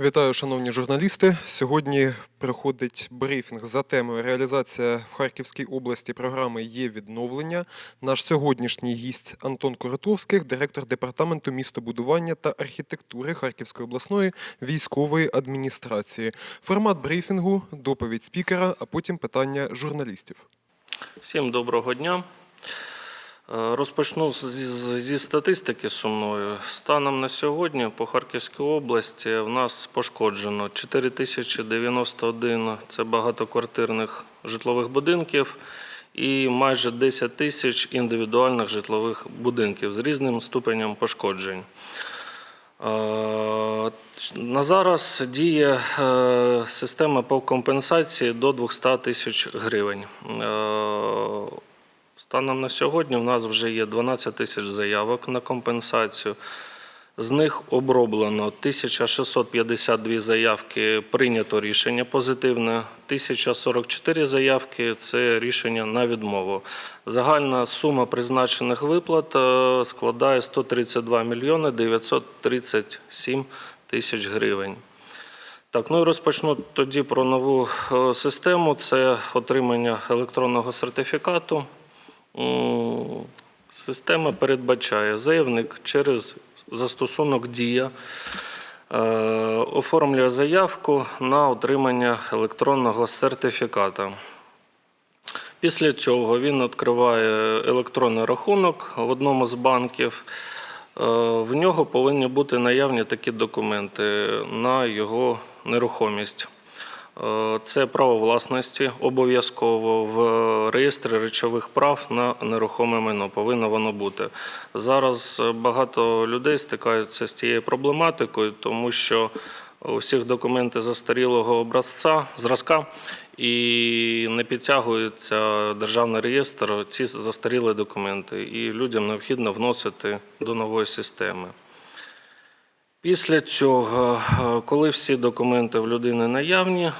Вітаю, шановні журналісти. Сьогодні проходить брифінг за темою реалізація в Харківській області програми є відновлення. Наш сьогоднішній гість Антон Коротовських, директор департаменту містобудування та архітектури Харківської обласної військової адміністрації. Формат брифінгу, доповідь спікера, а потім питання журналістів. Всім доброго дня. Е, Розпочну зі статистики сумної. Станом на сьогодні по Харківській області в нас пошкоджено 4091 – це багатоквартирних житлових будинків і майже 10 тисяч індивідуальних житлових будинків з різним ступенем пошкоджень. Е, На зараз діє е, система по компенсації до 200 тисяч гривень. Станом на сьогодні в нас вже є 12 тисяч заявок на компенсацію. З них оброблено 1652 заявки, прийнято рішення позитивне, 1044 заявки це рішення на відмову. Загальна сума призначених виплат е, складає 132 мільйони 937 тисяч гривень. Так, ну і розпочну тоді про нову е, систему. Це отримання електронного сертифікату. Система передбачає заявник через застосунок Дія е, оформлює заявку на отримання електронного сертифіката. Після цього він відкриває електронний рахунок в одному з банків. Е, В нього повинні бути наявні такі документи на його нерухомість. Е, Це право власності обов'язково в реєстрі речових прав на нерухоме майно. Повинно воно бути. Зараз е, багато людей стикаються з цією проблематикою, тому що у всіх документи застарілого образця, зразка, і не підтягується державний реєстр ці застарілі документи, і людям необхідно вносити до нової системи. Після цього, е, коли всі документи в людини наявні, е,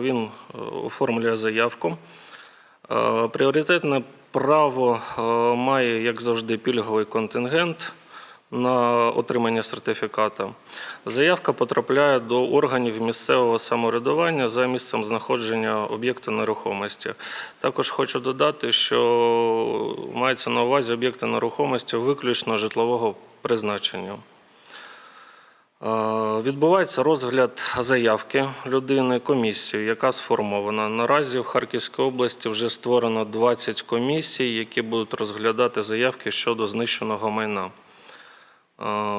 він е, оформлює заявку. Пріоритетне право має, як завжди, пільговий контингент на отримання сертифіката. Заявка потрапляє до органів місцевого самоврядування за місцем знаходження об'єкту нерухомості. Також хочу додати, що мається на увазі об'єкти нерухомості виключно житлового призначення. Е, Відбувається розгляд заявки людини комісією, яка сформована. Наразі в Харківській області вже створено 20 комісій, які будуть розглядати заявки щодо знищеного майна. Е,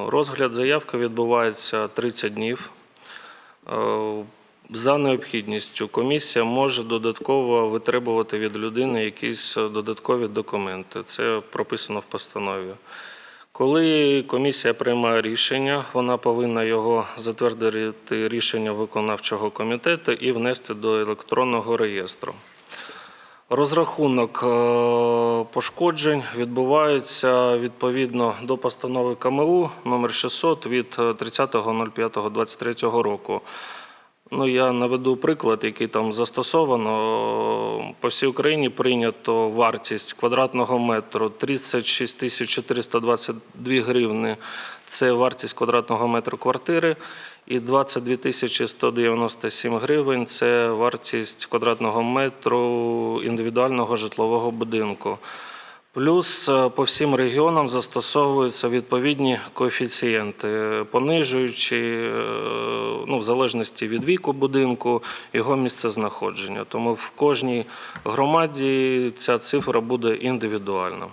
Розгляд заявки відбувається 30 днів. Е, За необхідністю комісія може додатково витребувати від людини якісь додаткові документи. Це прописано в постанові. Коли комісія приймає рішення, вона повинна його затвердити рішення виконавчого комітету і внести до електронного реєстру. Розрахунок е, пошкоджень відбувається відповідно до постанови КМУ номер 600 від е, 30.05.23 року. Ну, я наведу приклад, який там застосовано. По всій Україні прийнято вартість квадратного метру 36 тисяч 422 гривни. Це вартість квадратного метру квартири. І 22 тисячі 197 гривень – це вартість квадратного метру індивідуального житлового будинку. Плюс е, по всім регіонам застосовуються відповідні коефіцієнти, понижуючи, е, ну, в залежності від віку будинку, його місце знаходження. Тому в кожній громаді ця цифра буде індивідуальна.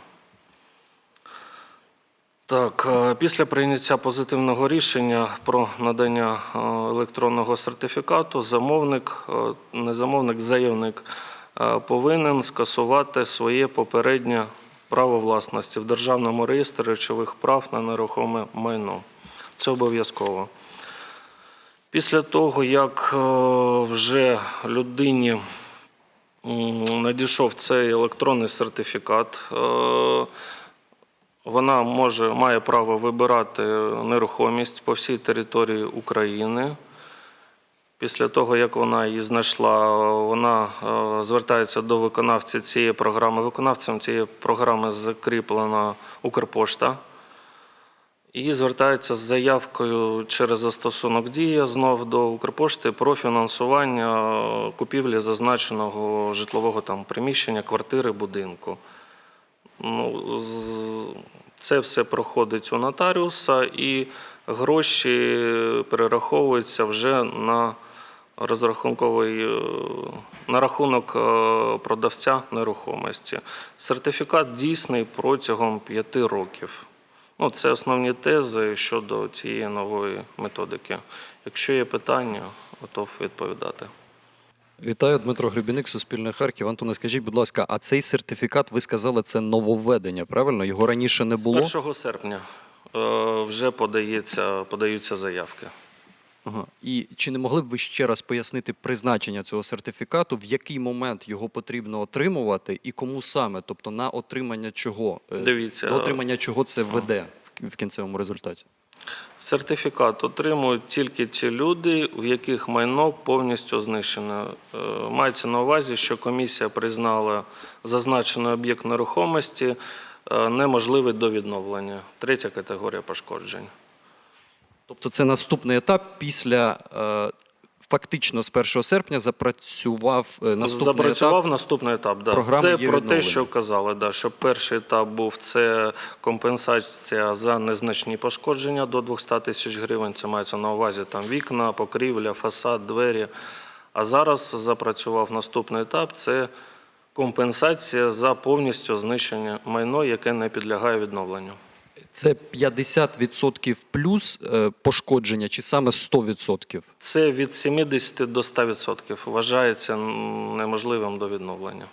Так, е, після прийняття позитивного рішення про надання е, електронного сертифікату, замовник, е, не замовник, заявник е, повинен скасувати своє попереднє право власності в Державному реєстрі речових прав на нерухоме майно. Це обов'язково. Після того, як е, вже людині надійшов цей електронний сертифікат, е, вона може, має право вибирати нерухомість по всій території України. Після того, як вона її знайшла, вона е, звертається до виконавця цієї програми. Виконавцем цієї програми закріплена Укрпошта. і звертається з заявкою через застосунок Дія знов до Укрпошти про фінансування е, купівлі зазначеного житлового там приміщення, квартири, будинку. Ну, це все проходить у нотаріуса, і гроші перераховуються вже на розрахунковий е, на рахунок е, продавця нерухомості. Сертифікат дійсний протягом п'яти років. Ну, це основні тези щодо цієї нової методики. Якщо є питання, готов відповідати. Вітаю, Дмитро Гребіник, Суспільне Харків. Антоне, скажіть, будь ласка, а цей сертифікат, ви сказали, це нововведення, правильно? Його раніше не було? З 1 серпня е, вже подається, подаються заявки. Ага. І чи не могли б ви ще раз пояснити призначення цього сертифікату, в який момент його потрібно отримувати і кому саме? Тобто на отримання чого? Е, Дивіться. До отримання чого це веде в- кінцевому результаті? Сертифікат отримують тільки ті люди, в яких майно повністю знищене. Е, Мається на увазі, що комісія признала зазначений об'єкт нерухомості е, неможливий до відновлення. Третя категорія пошкоджень. Тобто це наступний етап після е, фактично з 1 серпня запрацював е, наступний Запрацював етап. наступний етап. Да. програми Те, про те, що казали, да, що перший етап був це компенсація за незначні пошкодження до 200 тисяч гривень. Це мається на увазі там вікна, покрівля, фасад, двері. А зараз запрацював наступний етап це компенсація за повністю знищення майно, яке не підлягає відновленню. Це 50% плюс е, пошкодження, чи саме 100%? Це від 70 до 100% вважається неможливим до відновлення.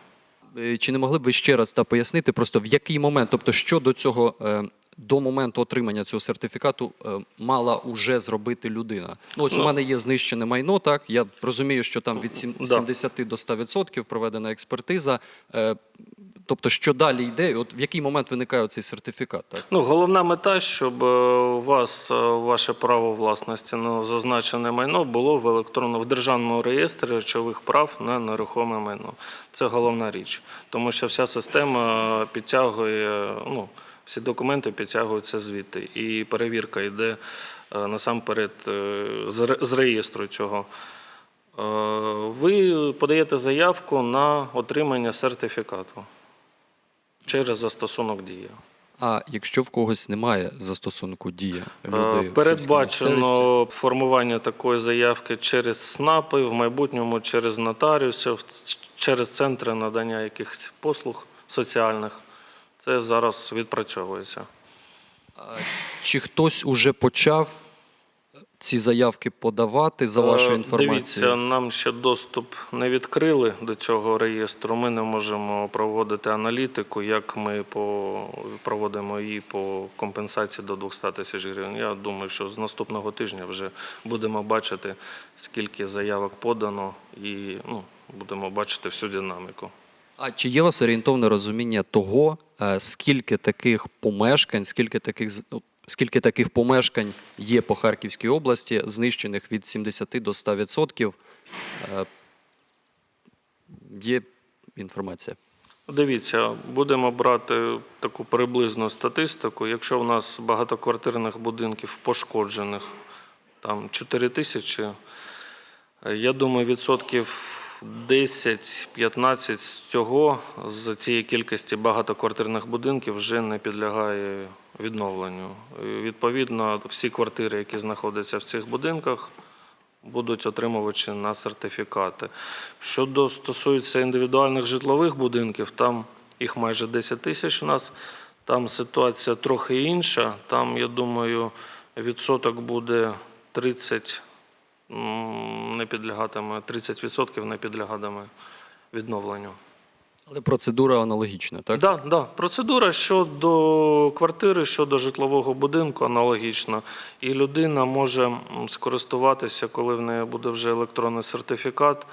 Е, Чи не могли б ви ще раз та пояснити, просто в який момент, тобто що до цього е, до моменту отримання цього сертифікату е, мала уже зробити людина? Ну ось у Ну. мене є знищене майно. Так я розумію, що там від сім- Да. 70 до 100% проведена експертиза. Е, Тобто, що далі йде, от в який момент виникає цей сертифікат? Так Ну, головна мета, щоб е, у вас ваше право власності на зазначене майно було в електронному в державному реєстрі речових прав на нерухоме майно. Це головна річ, тому що вся система підтягує, ну, всі документи підтягуються звідти, і перевірка йде е, насамперед е, з реєстру цього. Е, Ви подаєте заявку на отримання сертифікату через застосунок дія. а якщо в когось немає застосунку дія людей? Передбачено формування такої заявки через СНАПи, в майбутньому через нотаріусів, через центри надання якихось послуг соціальних. Це зараз відпрацьовується. Чи хтось уже почав ці заявки подавати за вашою Е, інформацією? Дивіться, нам ще доступ не відкрили до цього реєстру. Ми не можемо проводити аналітику, як ми по, проводимо її по компенсації до 200 тисяч гривень. Я думаю, що з наступного тижня вже будемо бачити, скільки заявок подано, і ну, будемо бачити всю динаміку. А чи є у вас орієнтовне розуміння того, е, скільки таких помешкань, скільки таких ну, скільки таких помешкань є по Харківській області, знищених від 70 до 100%? Е, Є інформація. Дивіться, будемо брати таку приблизну статистику. Якщо в нас багатоквартирних будинків пошкоджених там 4 тисячі, е, я думаю, відсотків 10-15 з цього, з цієї кількості багатоквартирних будинків вже не підлягає відновленню. Е, Відповідно, всі квартири, які знаходяться в цих будинках, будуть отримувачі на сертифікати. Щодо стосується індивідуальних житлових будинків, там їх майже 10 тисяч у нас. Там ситуація трохи інша. Там, я думаю, відсоток буде 30 м, не підлягатиме, 30% не підлягатиме відновленню. Але процедура аналогічна, так? Так, да, да. процедура щодо квартири, щодо житлового будинку аналогічна. І людина може скористуватися, коли в неї буде вже електронний сертифікат.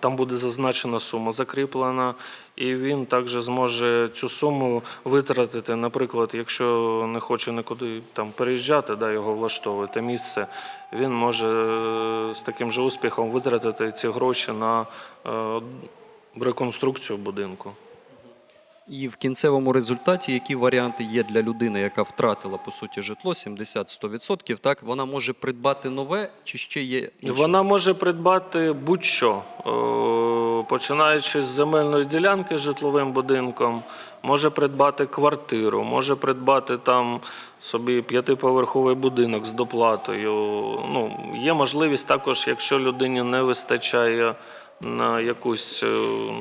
Там буде зазначена сума закріплена, і він також зможе цю суму витратити. Наприклад, якщо не хоче нікуди там переїжджати, да, його влаштовувати місце, він може е, з таким же успіхом витратити ці гроші на е, реконструкцію будинку. І в кінцевому результаті, які варіанти є для людини, яка втратила по суті житло 70-100%, так вона може придбати нове чи ще є інші? Вона може придбати будь-що, Е, починаючи з земельної ділянки з житловим будинком, може придбати квартиру, може придбати там собі п'ятиповерховий будинок з доплатою. Ну, є можливість також, якщо людині не вистачає на якусь, е,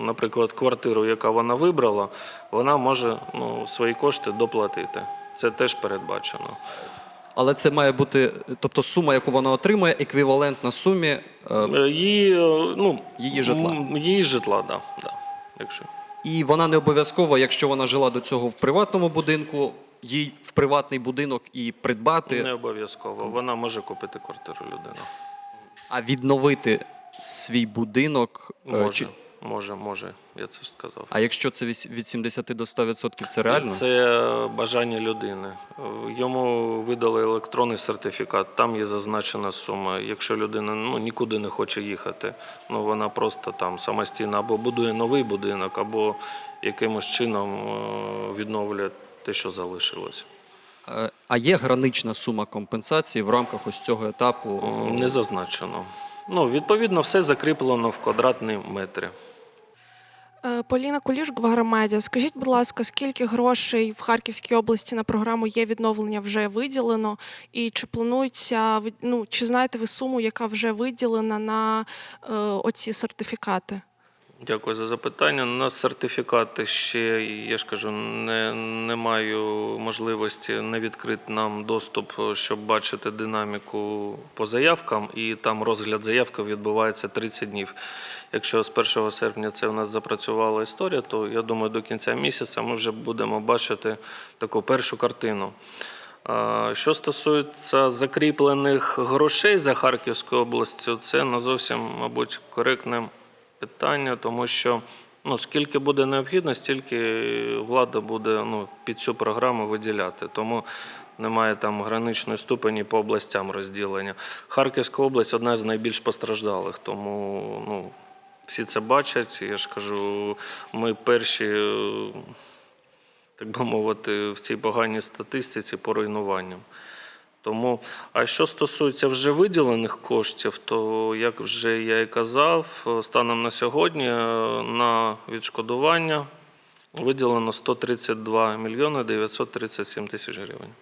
наприклад, квартиру, яка вона вибрала, вона може ну, свої кошти доплатити. Це теж передбачено. Але це має бути, тобто сума, яку вона отримує, еквівалентна сумі. е, Е, Її, е, ну, Її житла. м, Її житла, да, да, якщо. І вона не обов'язково, якщо вона жила до цього в приватному будинку, їй в приватний будинок і придбати, Не обов'язково. Вона може купити квартиру людина. а відновити свій будинок. е, Може, чи- може, може. Я це ж сказав. А якщо це від 70 до 100%, це реально? Це бажання людини. Йому видали електронний сертифікат, там є зазначена сума. Якщо людина ну, нікуди не хоче їхати, ну вона просто там самостійно або будує новий будинок, або якимось чином е, відновлює те, що залишилось. Е, А є гранична сума компенсації в рамках ось цього етапу? Не зазначено. Ну, відповідно, все закріплено в квадратні метри. Е, Поліна Куліш, Гвагромедіа. Скажіть, будь ласка, скільки грошей в Харківській області на програму є відновлення вже виділено? І чи планується ну, чи знаєте ви суму, яка вже виділена на е, оці сертифікати? Дякую за запитання. На сертифікати ще, я ж кажу, не, не маю можливості не відкрити нам доступ, щоб бачити динаміку по заявкам, і там розгляд заявки відбувається 30 днів. Якщо з 1 серпня це у нас запрацювала історія, то я думаю, до кінця місяця ми вже будемо бачити таку першу картину. Що стосується закріплених грошей за Харківською областю, це не зовсім, мабуть, коректне питання, тому що ну, скільки буде необхідно, стільки влада буде ну, під цю програму виділяти. Тому немає там граничної ступені по областям розділення. Харківська область одна з найбільш постраждалих, тому ну, всі це бачать. Я ж кажу, ми перші. так би мовити, в цій поганій статистиці по руйнуванням. Тому, а що стосується вже виділених коштів, то як вже я і казав, е, станом на сьогодні е, на відшкодування виділено 132 мільйони 937 тисяч гривень.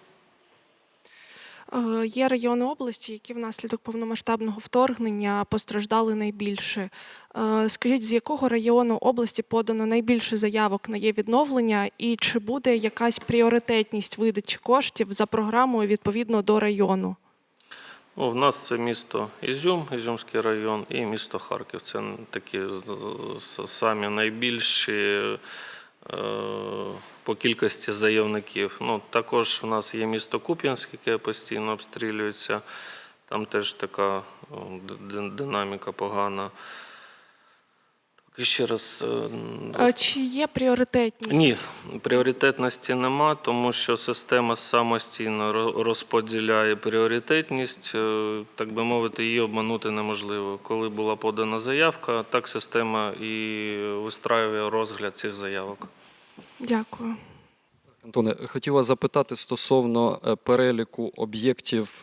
Е, Є райони області, які внаслідок повномасштабного вторгнення постраждали найбільше. Е, Скажіть, з якого району області подано найбільше заявок на є відновлення, і чи буде якась пріоритетність видачі коштів за програмою відповідно до району? Ну, в нас це місто Ізюм, Ізюмський район, і місто Харків. Це такі самі найбільші по кількості заявників. Ну, також в нас є місто Куп'янськ, яке постійно обстрілюється. Там теж така д- динаміка погана. Ще раз. е, Е, Чи є пріоритетність? ні, пріоритетності нема, тому що система самостійно розподіляє пріоритетність. Е, Так би мовити, її обманути неможливо. Коли була подана заявка, так система і вистраює розгляд цих заявок. Дякую. Антоне, хотів вас запитати стосовно е, переліку об'єктів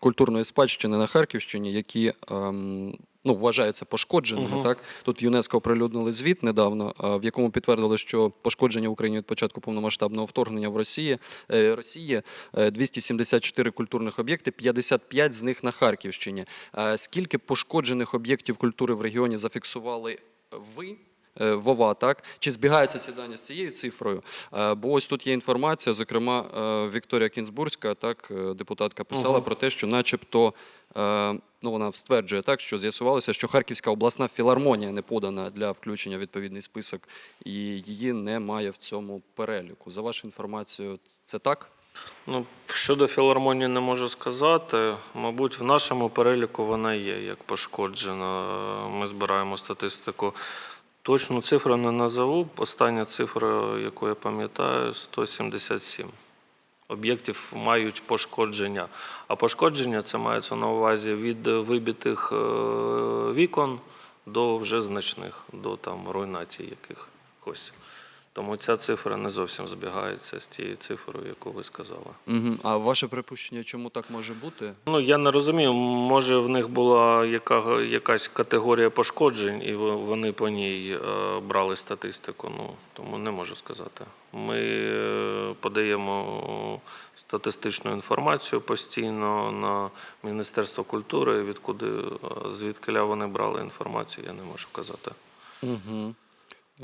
культурної спадщини на Харківщині, які ем, ну, вважаються пошкодженими. Мгм. Так? Тут в ЮНЕСКО оприлюднили звіт недавно, е, в якому підтвердили, що пошкодження Україні від початку повномасштабного вторгнення в Росії, е, Росії е, 274 культурних об'єкти, 55 з них на Харківщині. Е, Скільки пошкоджених об'єктів культури в регіоні зафіксували ви? Е, Вова, так? Чи збігаються ці дані з цією цифрою? Е, Бо ось тут є інформація, зокрема, е, Вікторія Кінзбурська, так, депутатка, писала Мгм. про те, що начебто, ну вона стверджує так, що з'ясувалося, що Харківська обласна філармонія не подана для включення в відповідний список, і її немає в цьому переліку. За вашу інформацію, це так? Ну, щодо філармонії не можу сказати. Мабуть, в нашому переліку вона є як пошкоджена. Ми збираємо статистику. Точну цифру не назову. Остання цифра, яку я пам'ятаю, 177 об'єктів мають пошкодження. А пошкодження це мається на увазі від вибитих е, вікон до вже значних, до там руйнації якихось. Тому ця цифра не зовсім збігається з тією цифрою, яку ви сказали. Угу. А ваше припущення, чому так може бути? Ну, я не розумію, може в них була яка, якась категорія пошкоджень, і вони по ній е, брали статистику. Ну, тому не можу сказати. Ми е, подаємо статистичну інформацію постійно на Міністерство культури, відкуди е, звідкиля вони брали інформацію, я не можу казати. Угу.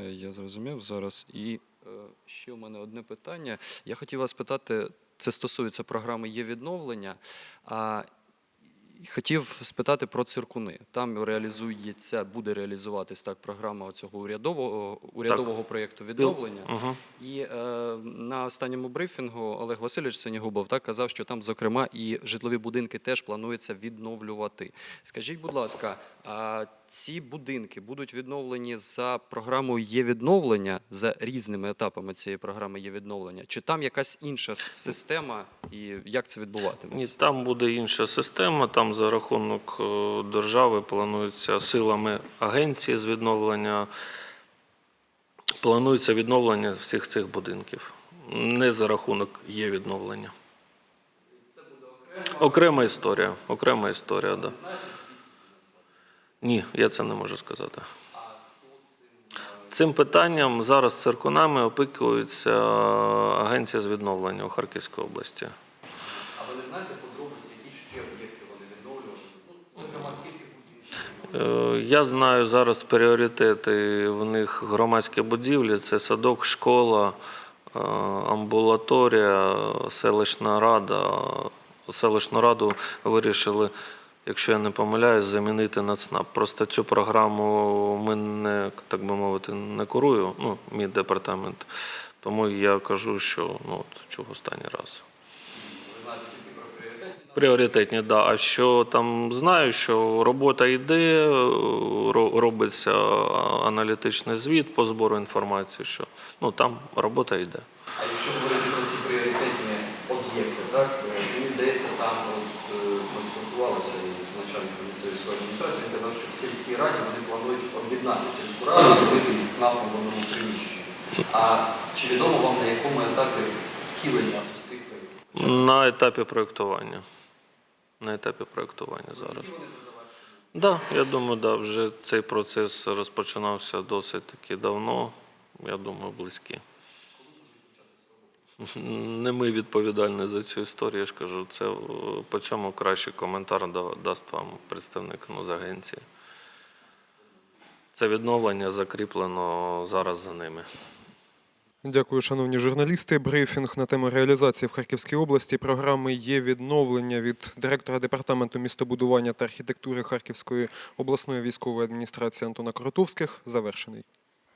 Я зрозумів зараз. І е, ще у мене одне питання. Я хотів вас питати, це стосується програми є відновлення. Хотів спитати про циркуни. Там реалізується, буде реалізуватись так програма цього урядового урядового проєкту відновлення. Угу. І е, на останньому брифінгу Олег Васильович Сенігубов так казав, що там, зокрема, і житлові будинки теж планується відновлювати. Скажіть, будь ласка, а ці будинки будуть відновлені за програмою є відновлення за різними етапами цієї програми є відновлення? Чи там якась інша система, і як це Ні, відбуватиметься? там буде інша система. Там за рахунок е, держави планується силами агенції з відновлення. Планується відновлення всіх цих будинків. Не за рахунок є відновлення. Окрема історія. Окрема історія, так. Да. Ні, я це не можу сказати. Цим питанням зараз циркунами опікується агенція з відновлення у Харківській області. А ви не знаєте подробиці, які ще об'єкти вони відновлювали? Ну, зокрема, скільки Е, Я знаю зараз пріоритети в них громадські будівлі: це садок, школа, е, амбулаторія, селищна рада. Селищну раду вирішили, якщо я не помиляюсь, замінити на ЦНАП. Просто цю програму ми не так би мовити не курую, ну, мій департамент. Тому я кажу, що ну от чого останній раз. ви знаєте тільки про пріоритетні? Да. А що там знаю, що робота йде, ро- робиться аналітичний звіт по збору інформації, що ну там робота йде. А якщо говорити про ці пріоритетні об'єкти, так е, мені здається, там е, ми спілкувалися із начальником місцевої адміністрації, він казав, що в сільській раді вони планують об'єднати сільську раду, зробити із ЦНАПом в одному приміщенні. А чи відомо вам на якому етапі втілення ось цих проєктів? На етапі проєктування. На етапі проєктування зараз. Да, я думаю, да, вже цей процес розпочинався досить таки давно. Я думаю, близькі. Не ми відповідальні за цю історію, я ж кажу, це е, по цьому кращий коментар дасть вам представник ну, з агенції. Це відновлення закріплено зараз за ними. Дякую, шановні журналісти. Брифінг на тему реалізації в Харківській області програми є відновлення від директора департаменту містобудування та архітектури Харківської обласної військової адміністрації Антона Коротовських. Завершений.